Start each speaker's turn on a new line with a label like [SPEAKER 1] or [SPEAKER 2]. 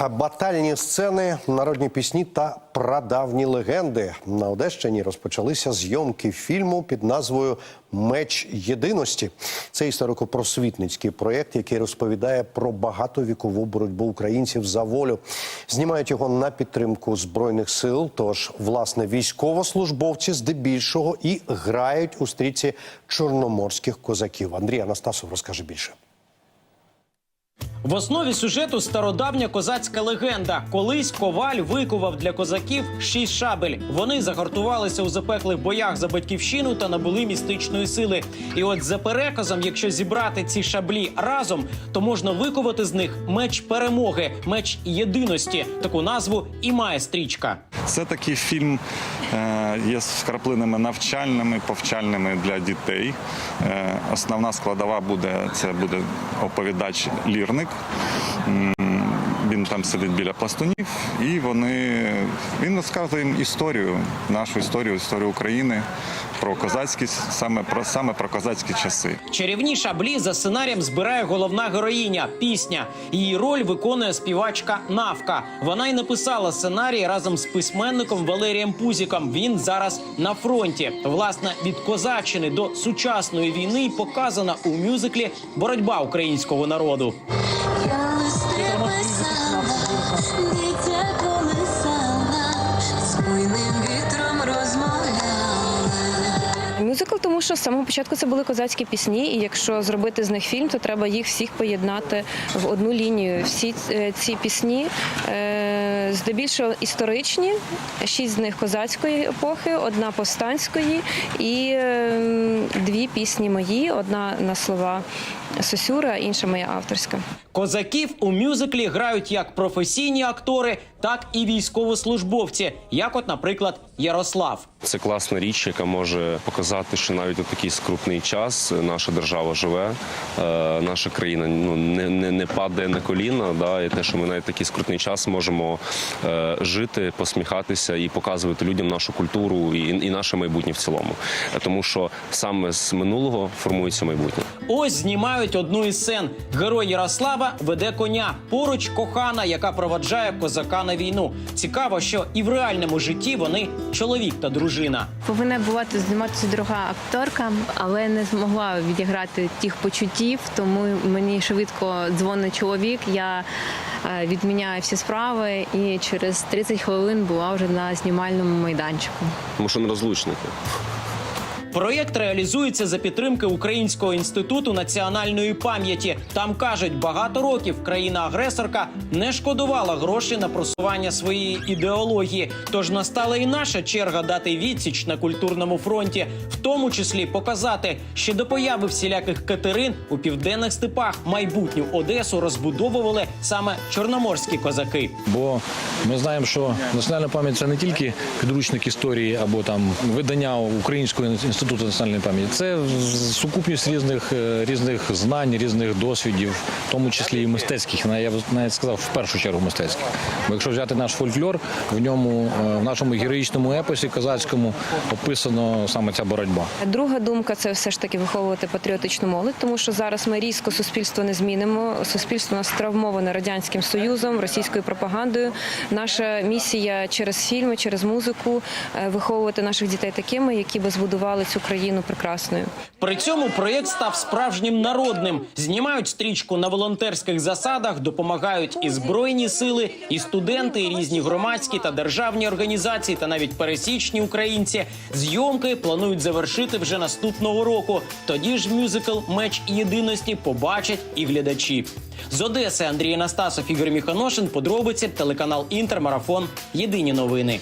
[SPEAKER 1] Батальні сцени, народні пісні та прадавні легенди на Одещині розпочалися зйомки фільму під назвою Меч єдиності. Це історико-просвітницький проєкт, який розповідає про багатовікову боротьбу українців за волю. Знімають його на підтримку збройних сил. Тож, власне, військовослужбовці здебільшого і грають у стрічці чорноморських козаків. Андрій Анастасов розкаже більше.
[SPEAKER 2] В основі сюжету стародавня козацька легенда. Колись коваль викував для козаків шість шабель. Вони загортувалися у запеклих боях за батьківщину та набули містичної сили. І от за переказом, якщо зібрати ці шаблі разом, то можна викувати з них меч перемоги, меч єдиності. Таку назву і має стрічка.
[SPEAKER 3] Це такий фільм е, є з краплинами навчальними, повчальними для дітей. Е, Основна складова буде це буде оповідач лірник. М, Він там сидить біля пластунів, і вони він розказує їм історію, нашу історію, історію України про козацькі саме про саме про козацькі часи.
[SPEAKER 2] Чарівні шаблі за сценарієм збирає головна героїня пісня. Її роль виконує співачка Навка. Вона й написала сценарій разом з письменником Валерієм Пузіком. Він зараз на фронті. Власне, від козаччини до сучасної війни показана у мюзиклі Боротьба українського народу.
[SPEAKER 4] Мюзикл, тому що з самого початку це були козацькі пісні, і якщо зробити з них фільм, то треба їх всіх поєднати в одну лінію. Всі е, ці пісні е, здебільшого історичні, шість з них козацької епохи, одна повстанської і е, дві пісні мої, одна на слова Сосюра, інша моя авторська.
[SPEAKER 2] Козаків у мюзиклі грають як професійні актори, так і військовослужбовці, як, от, наприклад, Ярослав.
[SPEAKER 5] Це класна річ, яка може показати, що навіть у такий скрутний час наша держава живе, е, наша країна ну не, не, не падає на коліна. Да, і те, що ми навіть такий скрутний час можемо е, жити, посміхатися і показувати людям нашу культуру і, і наше майбутнє в цілому. Тому що саме з минулого формується майбутнє.
[SPEAKER 2] Ось знімають одну із сцен. Герой Ярослава веде коня. Поруч кохана, яка проваджає козака на війну. Цікаво, що і в реальному житті вони чоловік та дружина.
[SPEAKER 6] Повинна була тут зніматися друга акторка, але не змогла відіграти тих почуттів, тому мені швидко дзвонить чоловік. Я е, відміняю всі справи і через 30 хвилин була вже на знімальному майданчику.
[SPEAKER 5] Тому що не розлучники.
[SPEAKER 2] Проєкт реалізується за підтримки Українського інституту національної пам'яті. Там кажуть, багато років країна-агресорка не шкодувала грошей на просування своєї ідеології. Тож настала і наша черга дати відсіч на культурному фронті, в тому числі показати, що до появи всіляких катерин у південних степах майбутню Одесу розбудовували саме чорноморські козаки.
[SPEAKER 7] Бо ми знаємо, що національна пам'ять це не тільки підручник історії або там видання Українського інституту національної пам'яті, це сукупність різних е, різних знань, різних досвідів, в тому числі і мистецьких. Я б навіть сказав в першу чергу мистецьких. Бо якщо взяти наш фольклор, в ньому е, в нашому героїчному епосі козацькому описано саме ця боротьба.
[SPEAKER 4] Друга думка це все ж таки виховувати патріотичну молодь, тому що зараз ми різко суспільство не змінимо. Суспільство нас травмоване радянським союзом, російською пропагандою. Наша місія через фільми, через музику е, виховувати наших дітей такими, які би збудували цю країну прекрасною.
[SPEAKER 2] При цьому проєкт став справжнім народним. Знімають стрічку на волонтерських засадах, допомагають і збройні сили, і студенти, і різні громадські та державні організації, та навіть пересічні українці. Зйомки планують завершити вже наступного року. Тоді ж мюзикл Меч єдиності побачать і глядачі. З Одеси Андрій Анастасов, Ігор Міханошин. Подробиці телеканал Інтер. Марафон. Єдині новини.